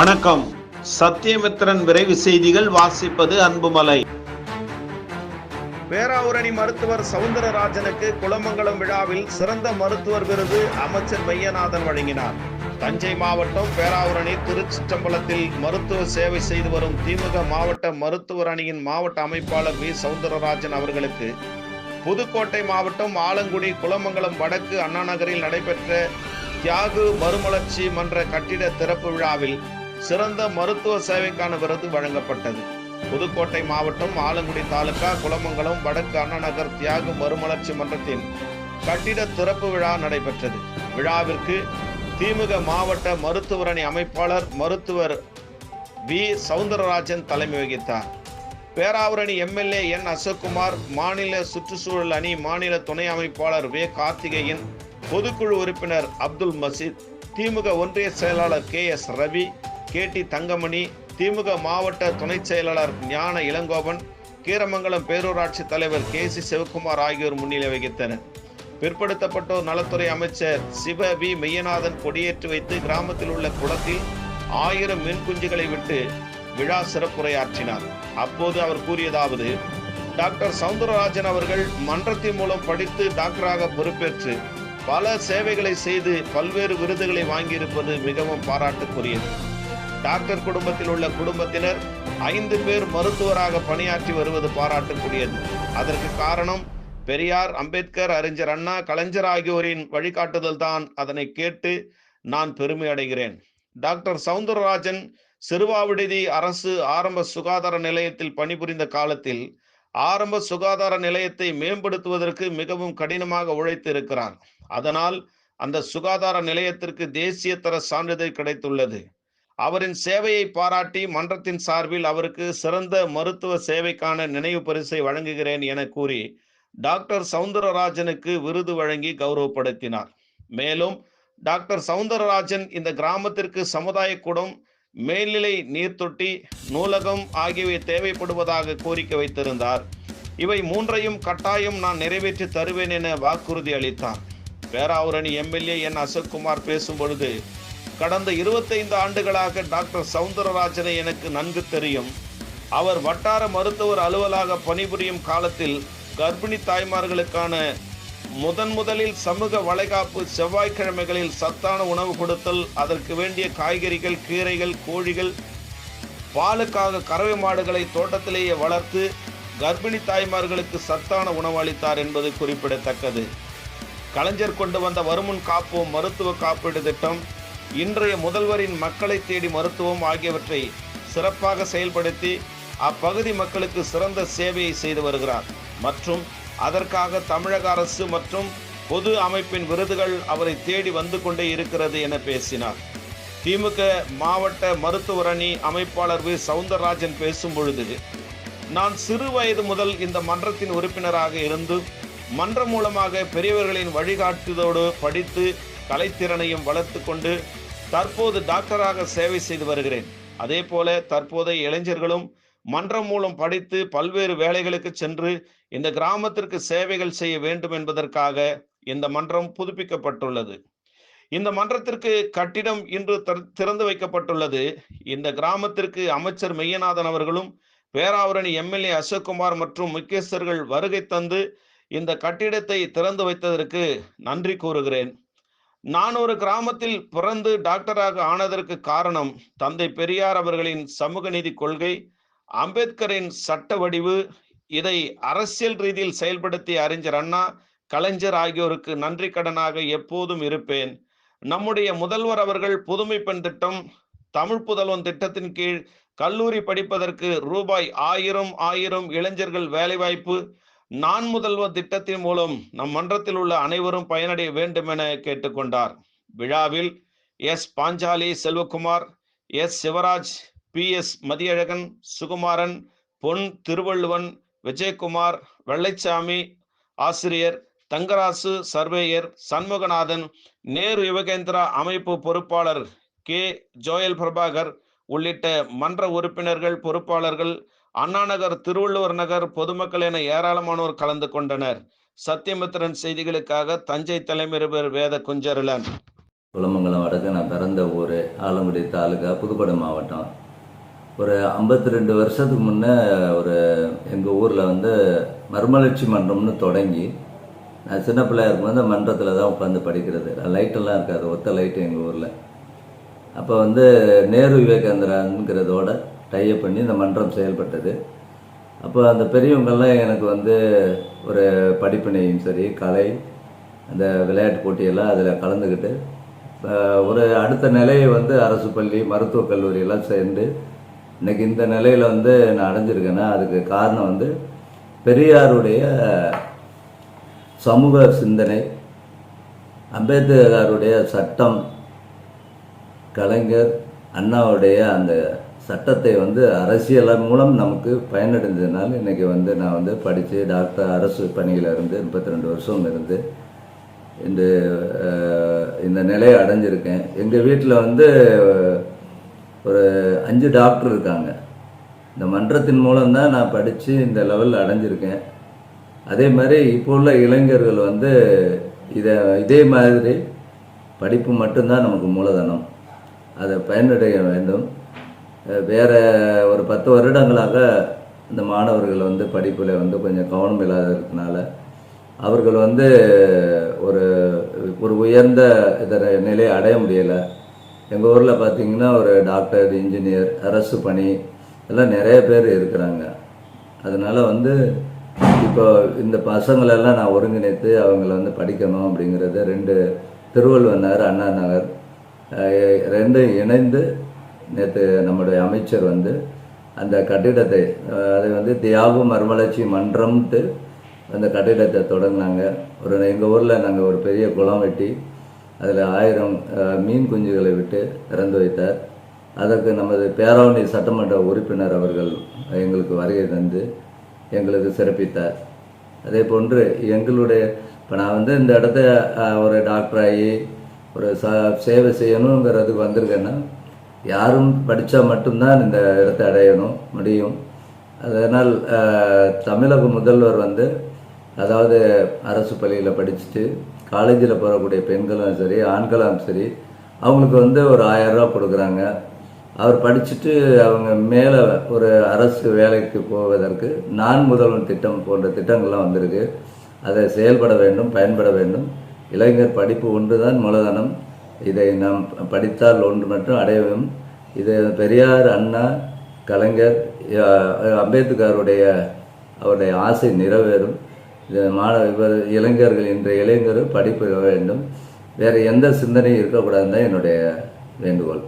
வணக்கம். சத்தியமித்ரன் விரைவு செய்திகள் வாசிப்பது அன்புமலை. பேராவூரணி மருத்துவர் சவுந்தரராஜனுக்கு குளமங்கலம் விழாவில் சிறந்த மருத்துவர் விருது அமைச்சர் மையநாதன் வழங்கினார். தஞ்சை மாவட்டம் பேராவூரணி திருச்சிற்றம்பலத்தில் மருத்துவ சேவை செய்து வரும் திமுக மாவட்ட மருத்துவர் அணியின் மாவட்ட அமைப்பாளர் வி. சவுந்தரராஜன் அவர்களுக்கு புதுக்கோட்டை மாவட்டம் ஆலங்குடி குளமங்கலம் வடக்கு அண்ணா நகரில் நடைபெற்ற தியாகு மறுமலர்ச்சி மன்ற கட்டிட திறப்பு விழாவில் சிறந்த மருத்துவ சேவைக்கான விருது வழங்கப்பட்டது. புதுக்கோட்டை மாவட்டம் ஆலங்குடி தாலுகா குளமங்கலம் வடக்கு அண்ணாநகர் தியாக மறுமலர்ச்சி மன்றத்தின் கட்டிட திறப்பு விழா நடைபெற்றது. விழாவிற்கு திமுக மாவட்ட மருத்துவரணி அமைப்பாளர் மருத்துவர் வி. சவுந்தரராஜன் தலைமை வகித்தார். பேராவரணி எம்எல்ஏ என். அசோக்குமார் மாநில சுற்றுச்சூழல் அணி மாநில துணை அமைப்பாளர் வே. கார்த்திகேயன் பொதுக்குழு உறுப்பினர் அப்துல் மசீத் திமுக ஒன்றிய செயலாளர் K. S. Ravi K D Thangamani DMK மாவட்ட துணை செயலாளர் ஞான இளங்கோவன் கீரமங்கலம் பேரூராட்சி தலைவர் கே சி சிவகுமார் ஆகியோர் முன்னிலை வகித்தனர். பிற்படுத்தப்பட்டோர் நலத்துறை அமைச்சர் சிவ வி மெய்யநாதன் கொடியேற்றி வைத்து கிராமத்தில் உள்ள குளத்தில் ஆயிரம் மின்குஞ்சுகளை விட்டு விழா சிறப்புரையாற்றினார். அப்போது அவர் கூறியதாவது டாக்டர் சவுந்தரராஜன் அவர்கள் மன்றத்தின் மூலம் படித்து டாக்டராக பொறுப்பேற்று பல சேவைகளை செய்து பல்வேறு விருதுகளை வாங்கியிருப்பது மிகவும் பாராட்டுக்குரியது. டாக்டர் குடும்பத்தில் உள்ள குடும்பத்தினர் ஐந்து பேர் மருத்துவராக பணியாற்றி வருவது பாராட்டுக்குரியது. அதற்கு காரணம் பெரியார் அம்பேத்கர் அறிஞர் அண்ணா கலைஞர் ஆகியோரின் வழிகாட்டுதல் தான் அதனை கேட்டு நான் பெருமை அடைகிறேன். டாக்டர் சவுந்தரராஜன் சிறுவாவிடுதி அரசு ஆரம்ப சுகாதார நிலையத்தில் பணிபுரிந்த காலத்தில் ஆரம்ப சுகாதார நிலையத்தை மேம்படுத்துவதற்கு மிகவும் கடினமாக உழைத்து இருக்கிறார் அதனால் அந்த சுகாதார நிலையத்திற்கு தேசிய தர சான்றிதழ் கிடைத்துள்ளது. அவரின் சேவையை பாராட்டி மன்றத்தின் சார்பில் அவருக்கு சிறந்த மருத்துவ சேவைக்கான நினைவு பரிசை வழங்குகிறேன் என கூறி டாக்டர் சவுந்தரராஜனுக்கு விருது வழங்கி கௌரவப்படுத்தினார். மேலும் டாக்டர் சவுந்தரராஜன் இந்த கிராமத்திற்கு சமுதாய கூடம் மேல்நிலை நீர்த்தொட்டி நூலகம் ஆகியவை தேவைப்படுவதாக கோரிக்கை வைத்திருந்தார். இவை மூன்றையும் கட்டாயம் நான் நிறைவேற்றி தருவேன் என வாக்குறுதி அளித்தார். பேராவூரணி எம்எல்ஏ என் அசோக்குமார் பேசும் பொழுது கடந்த இருபத்தைந்து ஆண்டுகளாக டாக்டர் சவுந்தரராஜனை எனக்கு நன்கு தெரியும். அவர் வட்டார மருத்துவர் அலுவலாக பணிபுரியும் காலத்தில் கர்ப்பிணி தாய்மார்களுக்கான முதன் முதலில் சமூக வளைகாப்பு செவ்வாய்க்கிழமைகளில் சத்தான உணவு கொடுத்தல் அதற்கு வேண்டிய காய்கறிகள் கீரைகள் கோழிகள் பாலுக்காக கறவை மாடுகளை தோட்டத்திலேயே வளர்த்து கர்ப்பிணி தாய்மார்களுக்கு சத்தான உணவு அளித்தார் என்பது குறிப்பிடத்தக்கது. கலைஞர் கொண்டு வந்த வருமுன் காப்போம் மருத்துவ காப்பீடு திட்டம் இன்றைய முதல்வரின் மக்களை தேடி மருத்துவம் ஆகியவற்றை சிறப்பாக செயல்படுத்தி அப்பகுதி மக்களுக்கு சிறந்த சேவையை செய்து வருகிறார். மற்றும் அதற்காக தமிழக அரசு மற்றும் பொது அமைப்பின் விருதுகள் அவரை தேடி வந்து கொண்டே இருக்கிறது என பேசினார். திமுக மாவட்ட மருத்துவரணி அமைப்பாளர் வி. சவுந்தரராஜன் பேசும் பொழுது நான் சிறு வயது முதல் இந்த மன்றத்தின் உறுப்பினராக இருந்து மன்றம் மூலமாக பெரியவர்களின் வழிகாட்டுதோடு படித்து கலைத்திறனையும் வளர்த்து கொண்டு தற்போது டாக்டராக சேவை செய்து வருகிறேன். அதே போல தற்போதைய இளைஞர்களும் மன்றம் மூலம் படித்து பல்வேறு வேலைகளுக்கு சென்று இந்த கிராமத்திற்கு சேவைகள் செய்ய வேண்டும் என்பதற்காக இந்த மன்றம் புதுப்பிக்கப்பட்டுள்ளது. இந்த மன்றத்திற்கு கட்டிடம் இன்று திறந்து வைக்கப்பட்டுள்ளது. இந்த கிராமத்திற்கு அமைச்சர் மெய்யநாதன் அவர்களும் பேராவரணி எம்எல்ஏ அசோக்குமார் மற்றும் முக்கியஸ்தர்கள் வருகை தந்து இந்த கட்டிடத்தை திறந்து வைத்ததற்கு நன்றி கூறுகிறேன். நான் ஒரு கிராமத்தில் பிறந்து டாக்டராக ஆனதற்கு காரணம் தந்தை பெரியார் அவர்களின் சமூக நீதி கொள்கை அம்பேத்கரின் சட்ட வடிவு இதை அரசியல் ரீதியில் செயல்படுத்திய அறிஞர் அண்ணா கலைஞர் ஆகியோருக்கு நன்றி கடனாக எப்போதும் இருப்பேன். நம்முடைய முதல்வர் அவர்கள் புதுமை பெண் திட்டம் தமிழ் புதல்வன் திட்டத்தின் கீழ் கல்லூரி படிப்பதற்கு ரூபாய் ஆயிரம் ஆயிரம் இளைஞர்கள் வேலைவாய்ப்பு நான் முதல்வர் திட்டத்தின் மூலம் நம் மன்றத்தில் உள்ள அனைவரும் பயனடைய வேண்டும் என கேட்டுக்கொண்டார். விழாவில் S. Panchali Selvakumar S. Sivaraj P. S. Mathiyazhagan Sukumaran Pon Thiruvalluvan Vijayakumar Vellaisamy ஆசிரியர் தங்கராசு சர்வேயர் சண்முகநாதன் நேரு யுவகேந்திரா அமைப்பு பொறுப்பாளர் கே. ஜோயல் பிரபாகர் உள்ளிட்ட மன்ற உறுப்பினர்கள் பொறுப்பாளர்கள் அண்ணாநகர் திருவள்ளுவர் நகர் பொதுமக்கள் என ஏராளமானோர் கலந்து கொண்டனர். சத்தியமித்திரன் செய்திகளுக்காக தஞ்சை தலைமை வேத குஞ்சருளன் குலமங்கலம் வடக்கு நான் பிறந்த ஊர் ஆலங்குடி தாலுகா புதுக்கோட்டை மாவட்டம். ஒரு ஐம்பத்தி ரெண்டு வருஷத்துக்கு முன்னே ஒரு எங்கள் ஊரில் வந்து மர்மலட்சி மன்றம்னு தொடங்கி நான் சின்ன பிள்ளையா இருக்கும்போது மன்றத்தில் தான் உட்காந்து படிக்கிறது. லைட்டெல்லாம் இருக்காது ஒத்த லைட்டு எங்கள் ஊரில். அப்போ வந்து நேரு விவேகாந்திராங்கிறதோட டைப் பண்ணி இந்த மன்றம் செயல்பட்டது. அப்போ அந்த பெரியவங்கள்லாம் எனக்கு வந்து ஒரு படிப்பினையும் சரி கலை அந்த விளையாட்டு போட்டியெல்லாம் அதில் கலந்துக்கிட்டு ஒரு அடுத்த நிலையை வந்து அரசு பள்ளி மருத்துவக் கல்லூரியெல்லாம் சேர்ந்து இன்னைக்கு இந்த நிலையில் வந்து நான் அடைஞ்சிருக்கேன்னா அதுக்கு காரணம் வந்து பெரியாருடைய சமூக சிந்தனை அம்பேத்கருடைய சட்டம் கலைஞர் அண்ணாவுடைய அந்த சட்டத்தை வந்து அரசியல் மூலம் நமக்கு பயனடைந்ததுனால இன்றைக்கி வந்து நான் வந்து படித்து டாக்டர் அரசு பணியில் இருந்து முப்பத்தி ரெண்டு வருஷம் இருந்து இந்த இந்த நிலையை அடைஞ்சிருக்கேன். எங்கள் வீட்டில் வந்து ஒரு அஞ்சு டாக்டர் இருக்காங்க. இந்த மன்றத்தின் மூலம் தான் நான் படித்து இந்த லெவலில் அடைஞ்சிருக்கேன். அதே மாதிரி இப்போ உள்ள இளைஞர்கள் வந்து இதை இதே மாதிரி படிப்பு மட்டும்தான் நமக்கு மூலதனம். அதை பயனடைய வேண்டும். வேறு வேற ஒரு பத்து வருடங்களாக இந்த மாணவர்கள் வந்து படிப்பில் வந்து கொஞ்சம் கவனம் இல்லாததுனால அவர்கள் வந்து ஒரு ஒரு உயர்ந்த இதை நிலையை அடைய முடியலை. எங்கள் ஊரில் பார்த்தீங்கன்னா ஒரு டாக்டர் இன்ஜினியர் அரசு பணி எல்லாம் நிறைய பேர் இருக்கிறாங்க. அதனால் வந்து இப்போ இந்த பசங்களெல்லாம் நான் ஒருங்கிணைத்து அவங்கள வந்து படிக்கணும் அப்படிங்கிறது ரெண்டு திருவள்ளுவர் நகர் அண்ணா நகர் ரெண்டும் இணைந்து நேற்று நம்முடைய அமைச்சர் வந்து அந்த கட்டிடத்தை அதை வந்து தியாகு மறுமலர்ச்சி மன்றம்ட்டு அந்த கட்டிடத்தை தொடங்கினாங்க. ஒரு எங்கள் ஊரில் நாங்கள் ஒரு பெரிய குளம் வெட்டி அதில் ஆயிரம் மீன் குஞ்சுகளை விட்டு திறந்து வைத்தார். அதற்கு நமது பேராவணி சட்டமன்ற உறுப்பினர் அவர்கள் எங்களுக்கு வருகை தந்து எங்களுக்கு சிறப்பித்தார். அதே போன்று எங்களுடைய இப்போ நான் வந்து இந்த இடத்த ஒரு டாக்டர் ஆகி ஒரு ச சேவை செய்யணுங்கிறதுக்கு வந்திருக்கேன்னா யாரும் படித்தா மட்டும்தான் இந்த இடத்தை அடையணும் முடியும். அதனால் தமிழக முதல்வர் வந்து அதாவது அரசு பள்ளியில் படிச்சுட்டு காலேஜில் போகக்கூடிய பெண்களும் சரி ஆண்களும் சரி அவங்களுக்கு வந்து ஒரு ஆயரூபா கொடுக்குறாங்க. அவர் படிச்சுட்டு அவங்க மேலே ஒரு அரசு வேலைக்கு போவதற்கு நான் முதல்வன் திட்டம் போன்ற திட்டங்கள்லாம் வந்திருக்கு. அதை செயல்பட வேண்டும் பயன்பட வேண்டும். இளைஞர் படிப்பு ஒன்று தான் மூலதனம். இதை நாம் படித்தால் ஒன்று மட்டும் அடையவும். இது பெரியார் அண்ணா கலைஞர் அம்பேத்கருடைய அவருடைய ஆசை நிறைவேறும். இது மாணவ இவர் இளைஞர்கள் இன்றைய இளைஞர்கள் படிப்பு வேண்டும். வேறு எந்த சிந்தனையும் இருக்கக்கூடாதுன்னு தான் என்னுடைய வேண்டுகோள்.